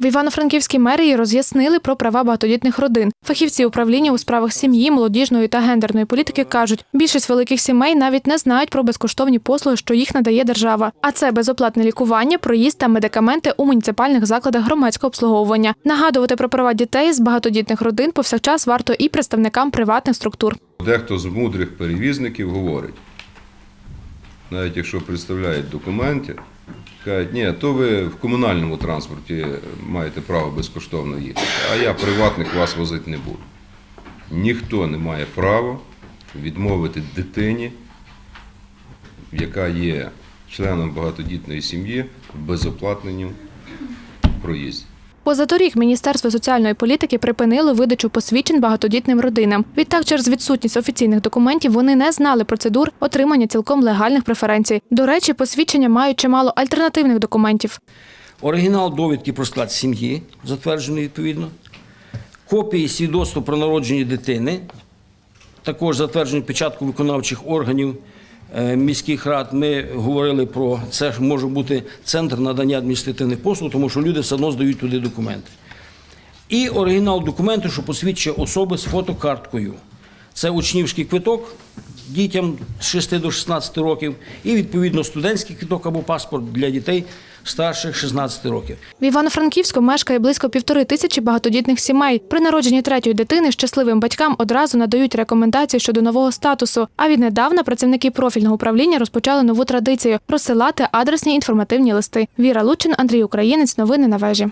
В Івано-Франківській мерії роз'яснили про права багатодітних родин. Фахівці управління у справах сім'ї, молодіжної та гендерної політики кажуть, більшість великих сімей навіть не знають про безкоштовні послуги, що їх надає держава. А це безоплатне лікування, проїзд та медикаменти у муніципальних закладах громадського обслуговування. Нагадувати про права дітей з багатодітних родин повсякчас варто і представникам приватних структур. Дехто з мудрих перевізників говорить, навіть якщо представляють документи, кажуть, ні, то ви в комунальному транспорті маєте право безкоштовно їхати, а я приватник вас возити не буду. Ніхто не має права відмовити дитині, яка є членом багатодітної сім'ї, в безоплатненню проїзді. Позаторік Міністерство соціальної політики припинило видачу посвідчень багатодітним родинам. Відтак, через відсутність офіційних документів вони не знали процедур отримання цілком легальних преференцій. До речі, посвідчення мають чимало альтернативних документів. оригінал довідки про склад сім'ї, затверджений відповідно, копії свідоцтва про народження дитини, також затверджені печатку виконавчих органів міських рад. Ми говорили про це ж може бути центр надання адміністративних послуг, тому що люди все одно здають туди документи. І оригінал документу, що посвідчує особи з фотокарткою. Це учнівський квиток дітям з 6 до 16 років, і відповідно студентський квиток або паспорт для дітей старших 16 років. В Івано-Франківську мешкає близько півтори тисячі багатодітних сімей. При народженні третьої дитини щасливим батькам одразу надають рекомендації щодо нового статусу. А віднедавна працівники профільного управління розпочали нову традицію розсилати адресні інформативні листи. Віра Лучин, Андрій Українець. Новини на вежі.